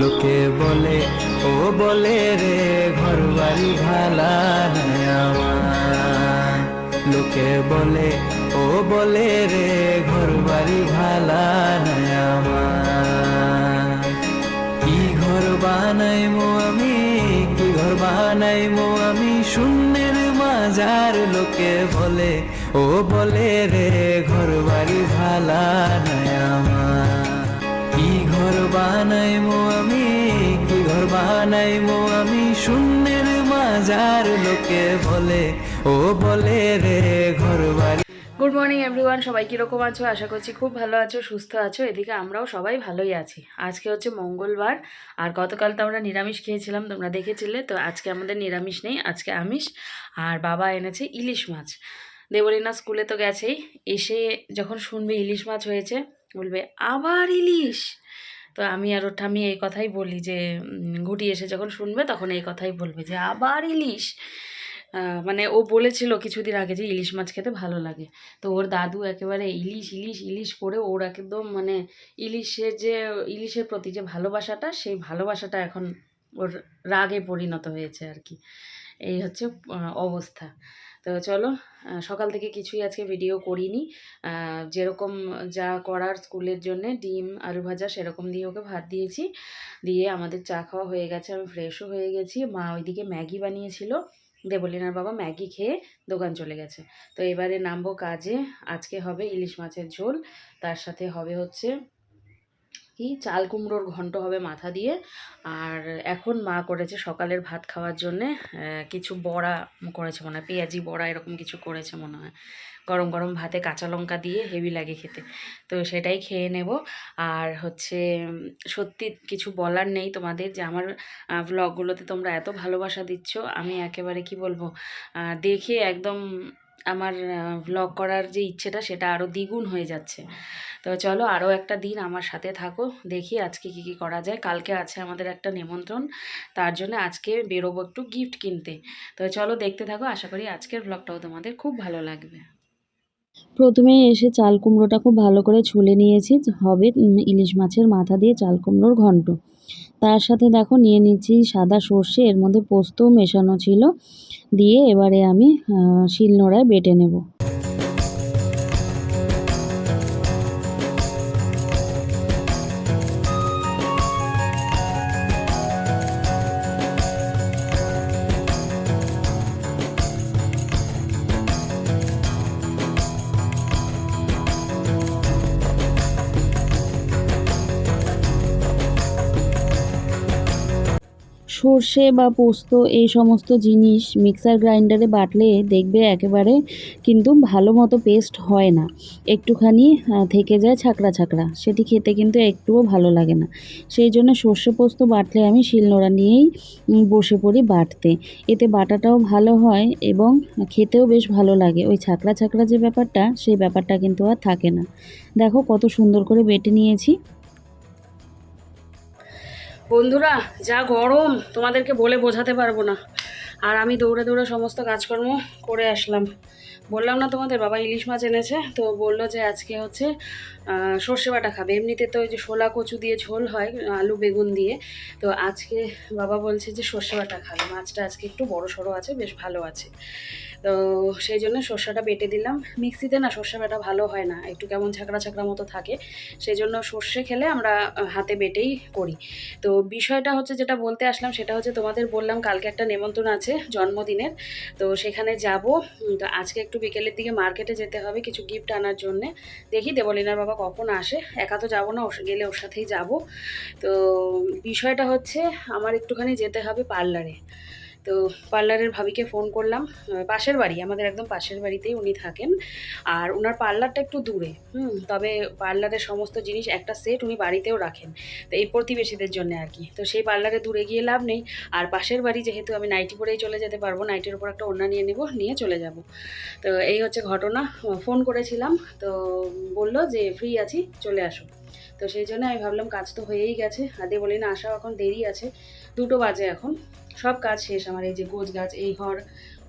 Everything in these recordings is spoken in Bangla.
লোকে বলে, ও বলে রে ঘর বাড়ি ভালা লোকে বলে, ও বলে রে ঘর বাড়ি ভালা কি ঘর বানাইমো আমি, কি ঘর বানাইমো আমি, শূন্যের মাজার লোকে বলে, ও বলে রে ঘর বাড়ি ভালা নাই আমার। ঘর বানাইমো আমি, কি ঘর বানাইমো আমি? শূন্যের মাজার লোকে বলে, ও বলে রে ঘর বাড়ি। গুড মর্নিং এভরিওয়ান সবাই কীরকম আছো? আশা করছি খুব ভালো আছো, সুস্থ আছো। এদিকে আমরাও সবাই ভালোই আছি। আজকে হচ্ছে মঙ্গলবার, আর গতকাল তো আমরা নিরামিষ খেয়েছিলাম, তোমরা দেখেছিলে। তো আজকে আমাদের নিরামিষ নেই, আজকে আমিষ, আর বাবা এনেছে ইলিশ মাছ। দেবলীনা স্কুলে তো গেছেই, এসে যখন শুনবে ইলিশ মাছ হয়েছে বলবে, আবার ইলিশ? তো আমি আর ওর ঠামি এই কথাই বলি যে ঘুটি এসে যখন শুনবে তখন এই কথাই বলবে যে, আবার ইলিশ? মানে ও বলেছিল কিছুদিন আগে যে, ইলিশ মাছ খেতে ভালো লাগে। তো ওর দাদু একেবারে ইলিশ ইলিশ ইলিশ করে ওর একদম মানে ইলিশের যে, ইলিশের প্রতি যে ভালোবাসাটা, সেই ভালোবাসাটা এখন ওর রাগে পরিণত হয়েছে আর কি। এই হচ্ছে অবস্থা। তো চলো সকাল থেকে কিছুই আজকে ভিডিও করিনি। যেরকম যা করার স্কুলের জন্যে ডিম, আলু ভাজা সেরকম দিয়ে ওকে ভাত দিয়েছি। দিয়ে আমাদের চা খাওয়া হয়ে গেছে, আমি ফ্রেশও হয়ে গেছি। মা ওইদিকে ম্যাগি বানিয়েছিল। দেবলিনার বাবা ম্যাগি খেয়ে দোকান চলে গেছে। তো এবারে নামবো কাজে। আজকে হবে ইলিশ মাছের ঝোল। তার সাথে হবে হচ্ছে কি, চাল কুমড়োর ঘন্ট হবে মাথা দিয়ে। আর এখন মা করেছে সকালের ভাত খাওয়ার জন্যে কিছু বড়া করেছে মনে হয়, পেঁয়াজি বড়া এরকম কিছু করেছে মনে হয়। গরম গরম ভাতে কাঁচা লঙ্কা দিয়ে হেভি লাগে খেতে। তো সেটাই খেয়ে নেব। আর হচ্ছে, সত্যি কিছু বলার নেই তোমাদের যে আমার ব্লগগুলোতে তোমরা এত ভালোবাসা দিচ্ছ। আমি একেবারে কি বলব দেখে একদম আমার ভ্লগ করার যে ইচ্ছেটা সেটা আরও দ্বিগুণ হয়ে যাচ্ছে। তো চলো আরও একটা দিন আমার সাথে থাকো, দেখি আজকে কি কি করা যায়। কালকে আছে আমাদের একটা নিমন্ত্রণ, তার জন্য আজকে বেরোবো একটু গিফট কিনতে। তো চলো দেখতে থাকো, আশা করি আজকের ব্লগটাও তোমাদের খুব ভালো লাগবে। প্রথমে এসে চাল কুমড়োটা খুব ভালো করে ছুলে নিয়েছি হবে ইলিশ মাছের মাথা দিয়ে চাল কুমড়োর ঘন্ট। তার সাথে দেখো নিয়ে নিচ্ছি সাদা সর্ষে, এর মধ্যে পোস্তও মেশানো ছিল, দিয়ে এবারে আমি শিলনোড়ায় বেটে নেব। সর্ষে বা পোস্ত এই সমস্ত জিনিস মিক্সার গ্রাইন্ডারে বাটলে দেখবে একেবারে কিন্তু ভালো মতো পেস্ট হয় না। একটুখানি থেকে যায় ছাকড়া ছাকড়া। সেটি খেতে কিন্তু একটুও ভালো লাগে না। সেই জন্য সর্ষে পোস্ত বাটলে আমি শিলনোড়া নিয়েই বসে পড়ি বাটতে। এতে বাটাটাও ভালো হয় এবং খেতেও বেশ ভালো লাগে। ওই ছাকড়া ছাকড়া যে ব্যাপারটা সেই ব্যাপারটা কিন্তু আর থাকে না। দেখো কত সুন্দর করে বেটে নিয়েছি। বন্ধুরা, যা গরম, তোমাদেরকে বলে বোঝাতে পারব না। আর আমি দৌড়ে দৌড়ে সমস্ত কাজকর্ম করে আসলাম। বললাম না তোমাদের, বাবা ইলিশ মাছ এনেছে, তো বলল যে আজকে হচ্ছে সর্ষে বাটা খাবে। এমনিতে তো ওই যে শোলা কচু দিয়ে ঝোল হয়, আলু বেগুন দিয়ে, তো আজকে বাবা বলছে যে সর্ষে বাটা খাবে। মাছটা আজকে একটু বড় সড়ো আছে, বেশ ভালো আছে। তো সেই জন্য সর্ষেটা বেটে দিলাম। মিক্সিতে না সর্ষে বাটা ভালো হয় না, একটু কেমন ছাকড়া ছাকড়া মতো থাকে। সেই জন্য সর্ষে খেলে আমরা হাতে বেটেই করি। তো বিষয়টা হচ্ছে যেটা বলতে আসলাম সেটা হচ্ছে তোমাদের বললাম কালকে একটা নেমন্ত্রণ আছে জন্মদিনের। তো সেখানে যাব। তো আজকে একটু বিকেলের দিকে মার্কেটে যেতে হবে কিছু গিফট আনার জন্যে। দেখি দেবলিনার বাবা কখন আসে। একা তো যাব না গেলে ওর সাথেই যাব। তো বিষয়টা হচ্ছে আমার একটুখানি যেতে হবে পার্লারে। তো পার্লারের ভাবিকে ফোন করলাম। পাশের বাড়ি, আমাদের একদম পাশের বাড়িতেই উনি থাকেন। আর ওনার পার্লারটা একটু দূরে, হুম, তবে পার্লারের সমস্ত জিনিস একটা সেট উনি বাড়িতেও রাখেন, তো এই প্রতিবেশীদের জন্য আর কি। তো সেই পার্লারে দূরে গিয়ে লাভ নেই। আর পাশের বাড়ি যেহেতু আমি নাইটি পরেই চলে যেতে পারব নাইটির উপর একটা ওড়না নিয়ে নেব, নিয়ে চলে যাব। তো এই হচ্ছে ঘটনা ফোন করেছিলাম, তো বলল যে ফ্রি আছি, চলে আসো। তো সেই জন্য আমি ভাবলাম কাজ তো হয়েই গেছে আর বলি না, আসাও এখন দেরি আছে, দুটো বাজে এখন। সব কাজ শেষ আমার, এই যে গোজ গাছ, এই ঘর,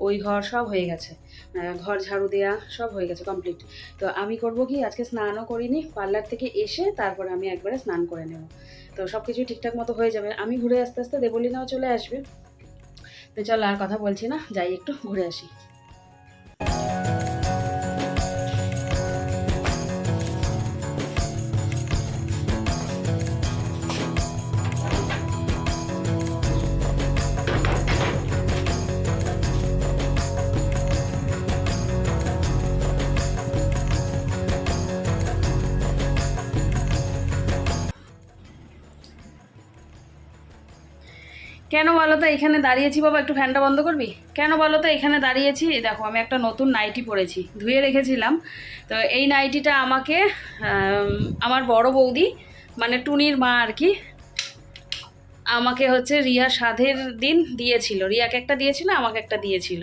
ওই ঘর সব হয়ে গেছে। ঘর ঝাড়ু দেয়া সব হয়ে গেছে কমপ্লিট তো আমি করব কি, আজকে স্নানও করিনি, পার্লার থেকে এসে তারপরে আমি একবারে স্নান করে নেব। তো সব কিছু ঠিকঠাক মতো হয়ে যাবে। আমি ঘুরে আস্তে আস্তে দেবলিনাও চলে আসবে। তো চলো আর কথা বলছি না, যাই একটু, ঘুরে আসি। কেন বলো তো এখানে দাঁড়িয়েছি বাবা, একটু ফ্যানটা বন্ধ করবি? কেন বলো তো এখানে দাঁড়িয়েছি? দেখো, আমি একটা নতুন নাইটি পরেছি, ধুয়ে রেখেছিলাম। তো এই নাইটিটা আমাকে আমার বড় বৌদি মানে টুনির মা আর কি, আমাকে হচ্ছে রিয়া সাধের দিন দিয়েছিল। রিয়াকে একটা দিয়েছিল, আমাকে একটা দিয়েছিল।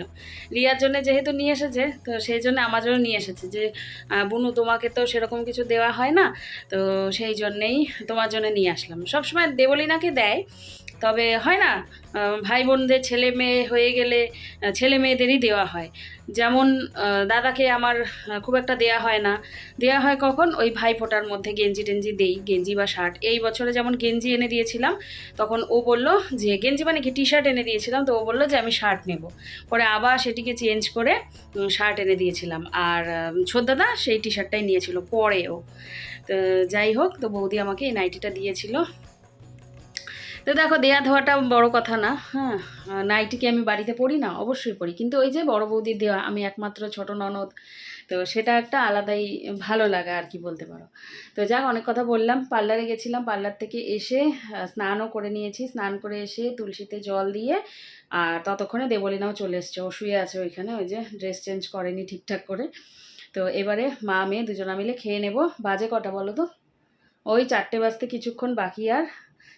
রিয়ার জন্য যেহেতু নিয়ে এসেছে, তো সেই জন্য আমার জন্য নিয়ে এসেছে যে বুনু, তোমাকে তো সেরকম কিছু দেওয়া হয় না, তো সেই জন্যেই তোমার জন্য নিয়ে আসলাম। সবসময় দেবলিনাকে দেয় তবে হয় না ভাই বোনদের ছেলে মেয়ে হয়ে গেলে ছেলে মেয়েদেরই দেওয়া হয়। যেমন দাদাকে আমার খুব একটা দেয়া হয় না। দেয়া হয় কখন? ওই ভাই ফোটার মধ্যে গেঞ্জি টেঞ্জি দেই, গেঞ্জি বা শার্ট। এই বছরে যেমন গেঞ্জি এনে দিয়েছিলাম, তখন ও বলল যে, গেঞ্জি মানে কি? টি শার্ট এনে দিয়েছিলাম, তো ও বলল যে, আমি শার্ট নেব। পরে আবার সেটিকে চেঞ্জ করে শার্ট এনে দিয়েছিলাম। আর ছোদ্দাদা সেই টি শার্টটাই নিয়েছিল পরেও তো যাই হোক, তো বৌদি আমাকে এই নাইটিটা দিয়েছিল। তো দেখো দেয়া ধোয়াটা বড় কথা না হ্যাঁ? আহ, নাইটি কি আমি বাড়িতে পড়ি না অবশ্যই পড়ি কিন্তু ওই যে বড় বৌদির দেওয়া আমি একমাত্র ছোট ননদ তো সেটা একটা আলাদাই ভালো লাগা আর কি বলতে পারো। তো যাক অনেক কথা বললাম। পার্লারে গেছিলাম পার্লার থেকে এসে স্নানও করে নিয়েছি। স্নান করে এসে তুলসীতে জল দিয়ে আর ততক্ষণে দেবলিনাও চলে এসছে। ও শুয়ে আছে ওইখানে ওই যে ড্রেস চেঞ্জ করেনি ঠিকঠাক করে। তো এবারে মা মেয়ে দুজনা মিলে খেয়ে নেব। বাজে কটা বলো তো? ওই চারটে বাজতে কিছুক্ষণ বাকি আর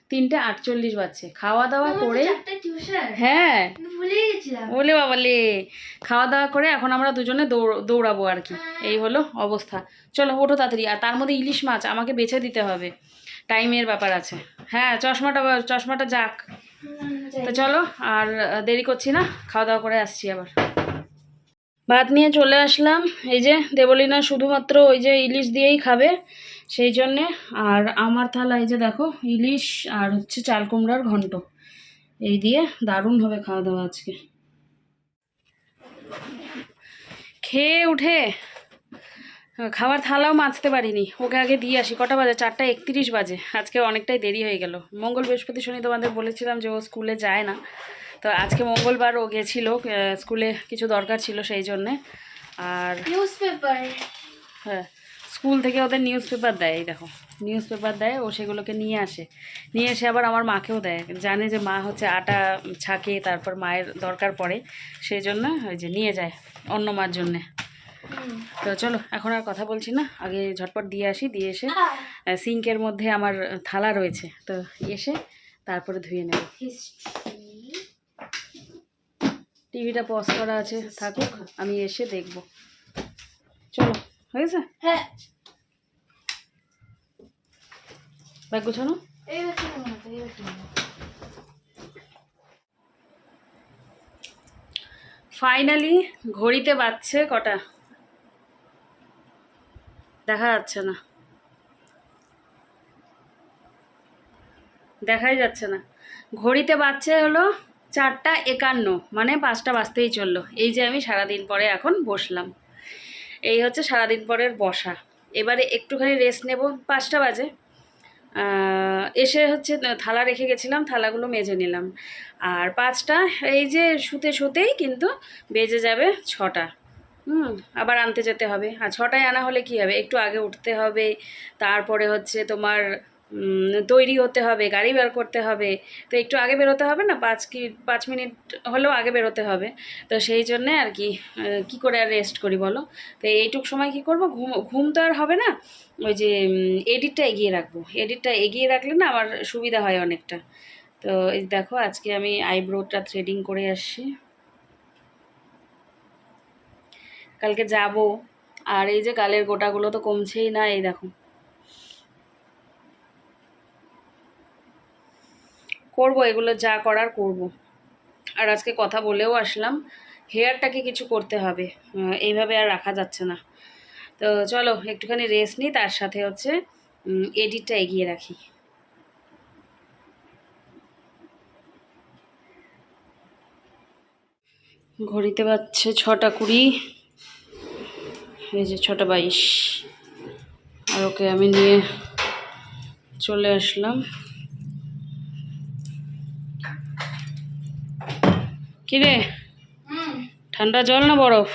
তিনটে আটচল্লিশ বাজছে। খাওয়া দাওয়া করে হ্যাঁ। বলে বাবালে। খাওয়া দাওয়া করে এখন আমরা দুজনে দৌড়- দৌড়াবো আর কি। এই হলো অবস্থা। চলো ওঠো তাড়াতাড়ি। আর তার মধ্যে ইলিশ মাছ আমাকে বেছে দিতে হবে। টাইমের ব্যাপার আছে। হ্যাঁ চশমাটা চশমাটা যাক। তো চলো আর দেরি করছি না। খাওয়া দাওয়া করে আসছি আবার। ভাত নিয়ে চলে আসলাম। এই যে দেবলিনা শুধুমাত্র ওই যে ইলিশ দিয়েই খাবে। সেই জন্যে আর আমার থালা এই যে দেখো ইলিশ আর হচ্ছে চাল কুমড়ার ঘন্ট। এই দিয়ে দারুণ হবে খাওয়া দাওয়া আজকে। খেয়ে উঠে খাবার থালাও মাজতে পারিনি। ওকে আগে দিয়ে আসি কটা বাজে? চারটা একত্রিশ বাজে। আজকে অনেকটাই দেরি হয়ে গেল। মঙ্গল বৃহস্পতি শনি তোমাদের বলেছিলাম যে ও স্কুলে যায় না। তো আজকে মঙ্গলবার ও গেছিল স্কুলে কিছু দরকার ছিল সেই জন্যে। আর নিউজ পেপার হ্যাঁ। স্কুল থেকে ওদের নিউজ পেপার দেয় দেখো নিউজ পেপার দেয় ও সেগুলোকে নিয়ে আসে। নিয়ে এসে আবার আমার মাকেও দেয় জানে যে মা হচ্ছে আটা ছাকে তারপর মায়ের দরকার পড়ে সেই জন্য ওই যে নিয়ে যায় অন্য মার জন্যে। তো চলো এখন আর কথা বলছি না আগে ঝটপট দিয়ে আসি দিয়ে এসে সিঙ্কের মধ্যে আমার থালা রয়েছে। তো এসে তারপরে ধুয়ে নেব। টিভিটা পজ করা আছে থাকুক আমি এসে দেখব। চলো। হ্যাঁ। ব্যাগ গোছানো? ফাইনালি ঘড়িতে বাজছে কটা? দেখা যাচ্ছে না। দেখাই যাচ্ছে না। ঘড়িতে বাজছে হলো চারটা একান্ন মানে পাঁচটা বাজতেই চলল। এই যে আমি সারাদিন পরে এখন বসলাম। এই হচ্ছে সারাদিন পরের বসা। এবারে একটুখানি রেস্ট নেব, পাঁচটা বাজে। এসে হচ্ছে থালা রেখে গেছিলাম, থালাগুলো মেজে নিলাম। আর পাঁচটা, এই যে শুতে শুতেই কিন্তু বেজে যাবে ছটা। হুম, আবার আনতে যেতে হবে। আর ছটায় আনা হলে কি হবে? একটু আগে উঠতে হবে, তারপরে হচ্ছে তোমার তৈরি হতে হবে, গাড়ি বের করতে হবে। তো একটু আগে বেরোতে হবে না? পাঁচ কি, পাঁচ মিনিট হলেও আগে বেরোতে হবে। তো সেই জন্যে আর কি কি করে আর রেস্ট করি বলো? তো এইটুক সময় কি করব? ঘুম ঘুম তো আর হবে না? ওই যে এডিটটা এগিয়ে রাখব। এডিটটা এগিয়ে রাখলে না আমার সুবিধা হয় অনেকটা। তো এই দেখো, আজকে আমি আইব্রোটা থ্রেডিং করে আসছি। কালকে যাব। আর এই যে কালের গোটাগুলো তো কমছেই না, এই দেখো। করব, এগুলো যা করার করব। আর আজকে কথা বলেও আসলাম, হেয়ারটাকে কিছু করতে হবে। এইভাবে আর রাখা যাচ্ছে না। তো চলো, একটুখানি রেস্ট নিই, তার সাথে হচ্ছে এডিটটা এগিয়ে রাখি। ঘড়িতে বাজছে ছটা কুড়ি, এই যে ছটা বাইশ। আর ওকে আমি নিয়ে চলে আসলাম। কিরে? ঠান্ডা জল না বরফ?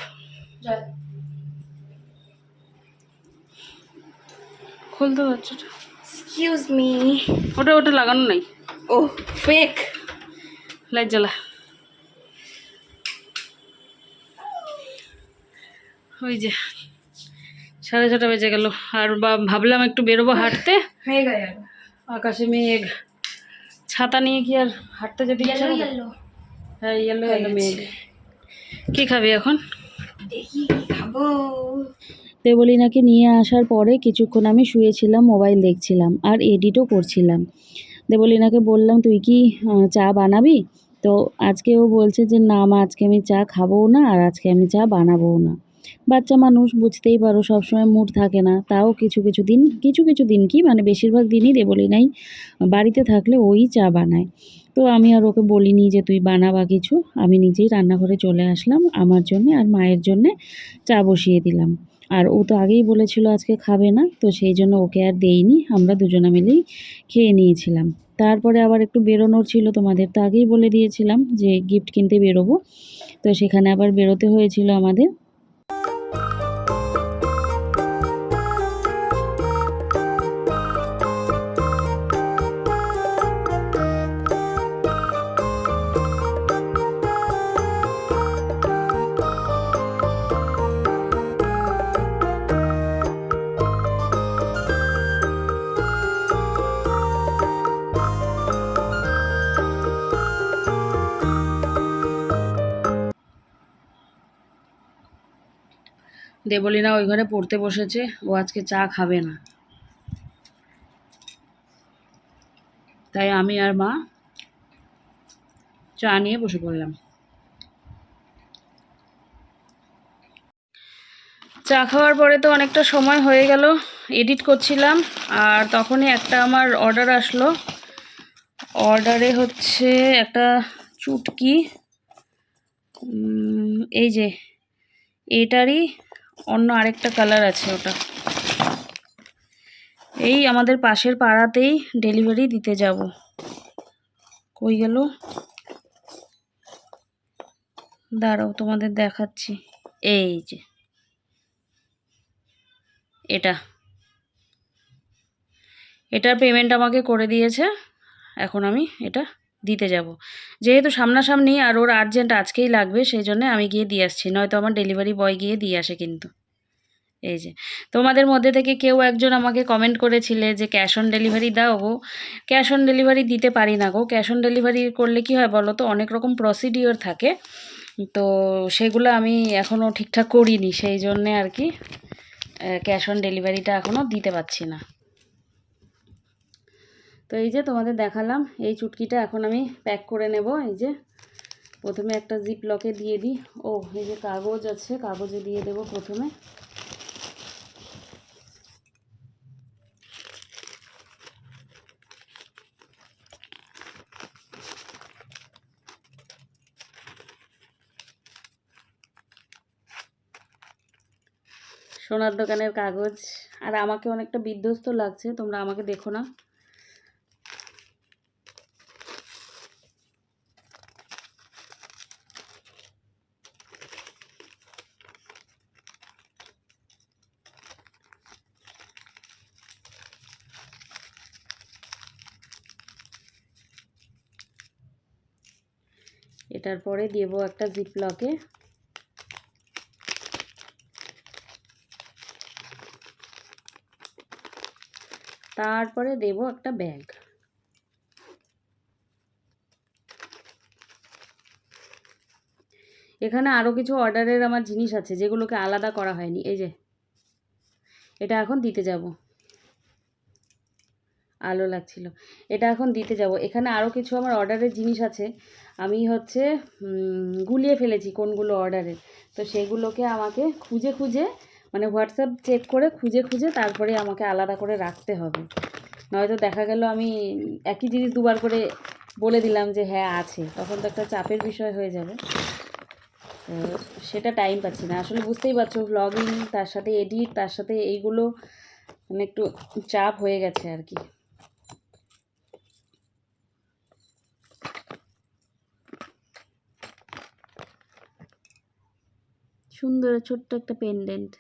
খুলতে পারছ এক্সকিউজ মি ওটা ওটা লাগানো নাই। ও ফেক লাইট জ্বালা। ওই যে সাড়ে ছটা বেজে গেল। আর বা- ভাবলাম একটু বেরোবো হাঁটতে। আকাশে মেঘ। ছাতা নিয়ে কি আর হাঁটতে যেতে? ইয়েলো হ্যাঁ ইয়েলো ইয়েলো মেঘ কি খাবি এখন? দেখি কি খাব। দেবলিনাকে নিয়ে আসার পরে কিছুক্ষণ আমি শুয়েছিলাম মোবাইল দেখছিলাম আর এডিটও করছিলাম। দেবলিনাকে বললাম তুই কি চা বানাবি? তো আজকে ও বলছে যে না মা আজকে আমি চা খাবও না আর আজকে আমি চা বানাবও না। বাচ্চা মানুষ বুঝতেই পারো সবসময় মুড থাকে না। তাও কিছু কিছু দিন কিছু কিছু দিন কি মানে বেশিরভাগ দিনই দেবলিনাই বাড়িতে থাকলে ওই চা বানায়। তো আমি আর ওকে বলিনি যে তুই বানাবা কিছু। আমি নিজেই রান্নাঘরে চলে আসলাম, আমার জন্যে আর মায়ের জন্যে চা বসিয়ে দিলাম। আর ও তো আগেই বলেছিল আজকে খাবে না, তো সেই জন্য ওকে আর দেইনি। আমরা দুজনে মিলেই খেয়ে নিয়েছিলাম। তারপরে আবার একটু বেরোনোর ছিল, তোমাদের তো আগেই বলে দিয়েছিলাম যে গিফট কিনতে বেরোবো। তো সেখানে আবার বেরোতে হয়েছিল আমাদের। দেবলিনা ওই ঘরে পড়তে বসেছে, ও আজকে চা খাবে না। তাই আমি আর মা চা নিয়ে বসে পড়লাম। চা খাওয়ার পরে তো অনেকটা সময় হয়ে গেল, এডিট করছিলাম, আর তখনই একটা আমার অর্ডার আসলো। অর্ডারে হচ্ছে একটা চুটকি এই যে, এটারই অন্য আরেকটা কালার আছে ওটা। এই আমাদের পাশের পাড়াতেই ডেলিভারি দিতে যাব। কই গেল? দাঁড়াও, তোমাদের দেখাচ্ছি। এই যে। এটা। এটার পেমেন্ট আমাকে করে দিয়েছে। এখন আমি এটা দিতে যাব। যেহেতু সামনাসামনি আর ওর আর্জেন্ট আজকেই লাগবে সেই জন্য আমি গিয়ে দিয়ে আসছি। নয়তো আমার ডেলিভারি বয় গিয়ে দিয়ে আসে কিন্তু। এই যে, তোমাদের মধ্যে থেকে কেউ একজন আমাকে কমেন্ট করেছিলে যে ক্যাশ অন ডেলিভারি দাও গো। ক্যাশ অন ডেলিভারি দিতে পারি না গো। ক্যাশ অন ডেলিভারি করলে কি হয় বলো তো, অনেক রকম প্রসিডিওর থাকে। তো সেগুলো আমি এখনও ঠিকঠাক করিনি সেই জন্যে আর কি ক্যাশ অন ডেলিভারিটা এখনও দিতে পারছি না। তো এই যে তোমাদের দেখালাম, এই চুটকিটা এখন আমি প্যাক করে নেব। এই যে প্রথমে একটা জিপ লকে দিয়ে দিই। ও, এই যে কাগজ আছে, কাগজে দিয়ে দেব প্রথমে। সোনার দোকানের কাগজ। আর আমাকে অনেকটা বিধ্বস্ত লাগছে, তোমরা আমাকে দেখো না। এটার পরে দেবো একটা জিপ লকে তারপরে দেব একটা ব্যাগ। এখানে আরও কিছু অর্ডারের আমার জিনিস আছে, যেগুলোকে আলাদা করা হয়নি। এই যে, এটা এখন দিতে যাব। আলো লাগছিল। এটা এখন দিতে যাব। এখানে আরও কিছু আমার অর্ডারের জিনিস আছে। আমি হচ্ছে গুলিয়ে ফেলেছি কোনগুলো অর্ডারের তো সেগুলোকে আমাকে খুঁজে খুঁজে মানে হোয়াটসঅ্যাপ চেক করে খুঁজে খুঁজে তারপরে আমাকে আলাদা করে রাখতে হবে। নয়তো দেখা গেল আমি একই জিনিস দুবার করে বলে দিলাম যে হ্যাঁ আছে। তখন তো একটা চাপের বিষয় হয়ে যাবে। তো সেটা টাইম পাচ্ছি না। আসলে বুঝতেই পারছ ব্লগিং তার সাথে এডিট তার সাথে এইগুলো মানে একটু চাপ হয়ে গেছে আর কি। সুন্দর ছোট্ট একটা পেন্ডেন্ট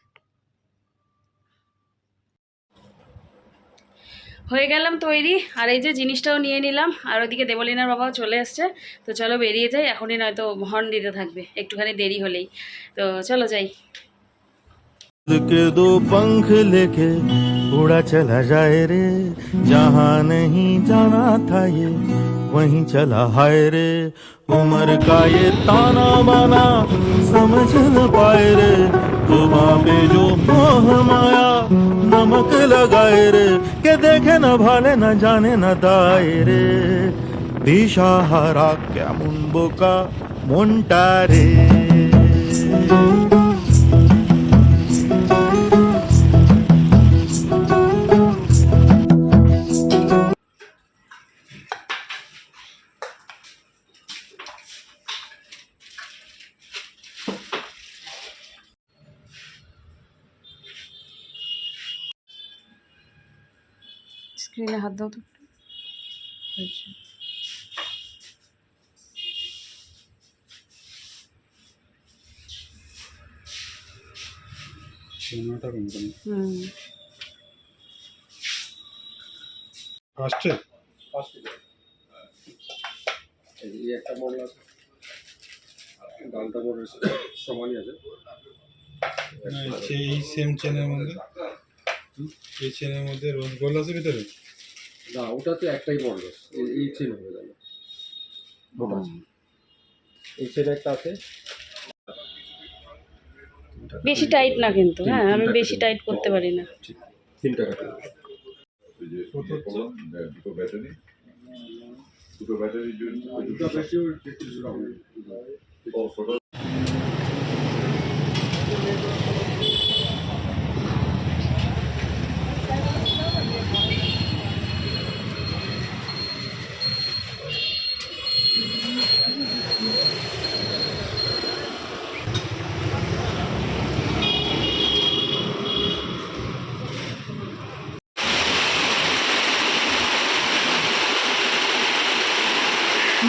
হয়ে গেলাম তৈরি আর এই যে জিনিসটাও নিয়ে নিলাম আর ওইদিকে দেবলিনার বাবাও চলে এসছে তো চলো বেরিয়ে যাই এখনই নয়তো হর্ন দিতে থাকবে একটুখানি দেরি হলেই তো চলো যাই के दो पंख लेके उड़ा चला जाए रे जहाँ नहीं जाना था ये वहीं चला हाय रे उम्र का ये ताना बाना समझ न पाए रे जुबां पे जो मोह माया नमक लगाए रे के देखे न भाले न जाने न दाए रे দিশাহারা কেমন বোকা মনটা রে স্ক্রিনে হাত দাও তো। হয়েছে। হুম। আসছে? একটা মডেল আছে। ডালটা মডেল সমানই আছে। এই সেম চেনের মধ্যে? এই চেনের মধ্যে রোজ গোল্ড আছে ভিতরে? না ওটাতে একটাই মডেল এই- চেন হয়ে গেল। ওটা আছে। এই চেন একটা আছে। বেশি টাইট না কিন্তু হ্যাঁ আমি বেশি টাইট করতে পারি না। ঠিক। তিন টাকা করে। কত হচ্ছে দুটো ব্যাটারি। দুটো ব্যাটারির জন্য দুটো ব্যাটারিও তেত্রিশ গ্রাম ও, ছোট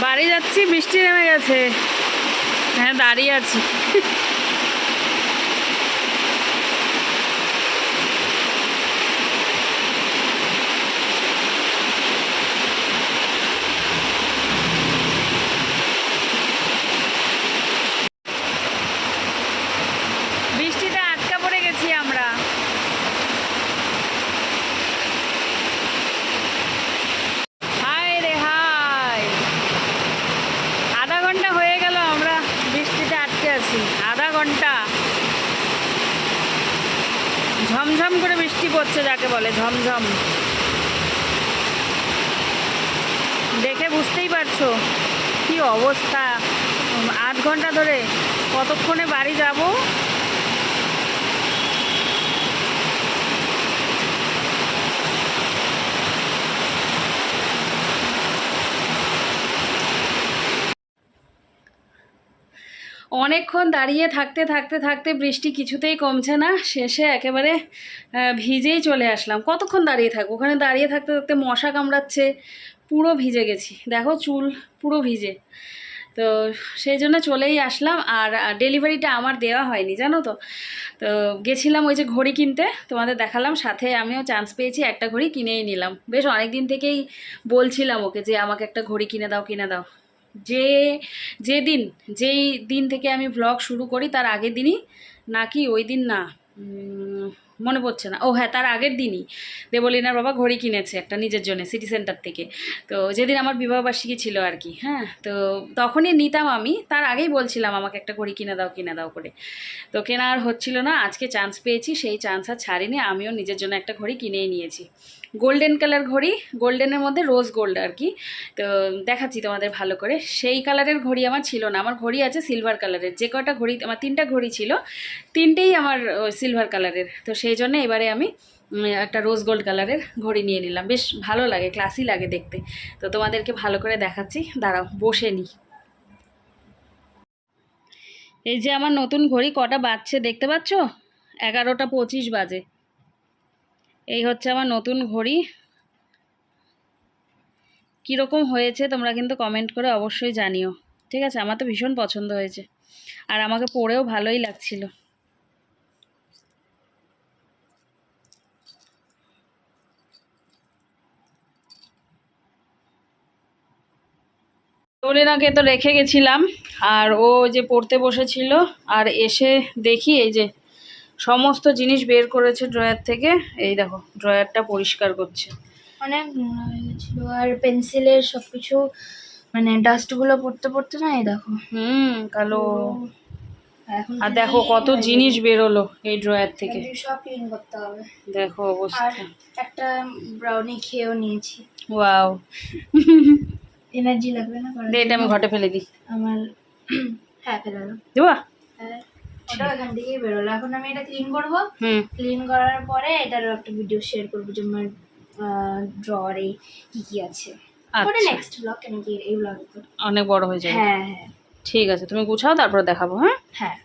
বাড়ি যাচ্ছি গেছে হ্যাঁ দাঁড়িয়ে আছি বৃষ্টিতে আটকা পড়ে গেছি আমরা হায় রে হায় আধা ঘণ্টা হয়ে গেল আমরা বৃষ্টিতে আটকে আছি আধা ঘণ্টা ঝমঝম করে বৃষ্টি পড়ছে যাকে বলে, ঝমঝম। দেখে বুঝতেই পারছ কি অবস্থা। আট ঘণ্টা ধরে কতক্ষণে বাড়ি যাব? অনেকক্ষণ দাঁড়িয়ে থাকতে থাকতে থাকতে বৃষ্টি কিছুতেই কমছে না। শেষে একেবারে ভিজেই চলে আসলাম। কতক্ষণ দাঁড়িয়ে থাকব? ওখানে দাঁড়িয়ে থাকতে থাকতে মশা কামড়াচ্ছে, পুরো ভিজে গেছি। দেখো চুল পুরো ভিজে। তো সেই জন্য চলেই আসলাম। আর ডেলিভারিটা আমার দেওয়া হয়নি, জানো তো? তো গেছিলাম ওই যে ঘড়ি কিনতে, তোমাদের দেখালাম। সাথে আমিও চান্স পেয়েছি, একটা ঘড়ি কিনেই নিলাম। বেশ অনেক দিন থেকেই বলছিলাম ওকে যে, আমাকে একটা ঘড়ি কিনে দাও কিনে দাও। যে, যেদিন, যেই দিন থেকে আমি ভ্লগ শুরু করি, তার আগের দিনই নাকি ওই দিন না মনে পড়ছে না। ও হ্যাঁ তার আগের দিনই দেবলিনার বাবা ঘড়ি কিনেছে একটা নিজের জন্য সিটি সেন্টার থেকে। তো যেদিন আমার বিবাহবার্ষিকী ছিল আর কি হ্যাঁ তো তখনই নিতাম আমি। তার আগেই বলছিলাম, আমাকে একটা ঘড়ি কিনে দাও কিনে দাও করে। তো কেনা আর হচ্ছিল না, আজকে চান্স পেয়েছি, সেই চান্স আর ছাড়িনি, আমিও নিজের জন্য একটা ঘড়ি কিনেই নিয়েছি। গোল্ডেন কালার ঘড়ি, গোল্ডেনের মধ্যে রোজ গোল্ড আর কি। তো দেখাচ্ছি তোমাদের ভালো করে। সেই কালারের ঘড়ি আমার ছিল না। আমার ঘড়ি আছে সিলভার কালারের। যে কটা ঘড়ি, আমার তিনটা ঘড়ি ছিল, তিনটেই আমার সিলভার কালারের। তো সেই জন্য এবারে আমি একটা রোজ গোল্ড কালারের ঘড়ি নিয়ে নিলাম। বেশ ভালো লাগে, ক্লাসি লাগে দেখতে। তো তোমাদেরকে ভালো করে দেখাচ্ছি। দাঁড়াও, বসে নিই এই যে আমার নতুন ঘড়ি, কটা বাজছে দেখতে পাচ্ছ? এগারোটা পঁচিশ বাজে। এই হচ্ছে আমার নতুন ঘড়ি। কীরকম হয়েছে তোমরা কিন্তু কমেন্ট করে অবশ্যই জানিও। ঠিক আছে? আমার তো ভীষণ পছন্দ হয়েছে। আর আমাকে পরেও ভালোই লাগছিল। তরিনাকে তো রেখে গেছিলাম। আর ও যে পড়তে বসেছিল, আর এসে দেখি এই যে সমস্ত জিনিস বের করেছে ড্রয়ার থেকে। এই দেখো ড্রয়ারটা পরিষ্কার করছে। অনেক নোংরা হয়ে গেছিল আর পেন্সিলের সব কিছু মানে ডাস্টগুলো পড়তে পড়তে না এই দেখো। হুম কালো। এখন আর দেখো কত জিনিস বেরোলো এই ড্রয়ার থেকে। সব ক্লিন করতে হবে। দেখো অবস্থা। একটা ব্রাউনি খেয়েও নিয়েছি। ওয়াও। এনার্জি লাগবে না এটা আমি ঘটে ফেলে দিই। আমার হ্যাঁ ফেলালো দেবা? ওটাও এখান থেকেই বেরোলো। এখন আমি এটা ক্লিন করব। ক্লিন করার পরে এটারও একটা ভিডিও শেয়ার করব যে আমার ড্রয়ারে কি কি আছে। ওটা নেক্সট ব্লগ কেন কি এই ব্লগ অনেক বড় হয়ে যাবে। হ্যাঁ হ্যাঁ। ঠিক আছে তুমি গুছাও তারপরে দেখাবো হ্যাঁ? হ্যাঁ।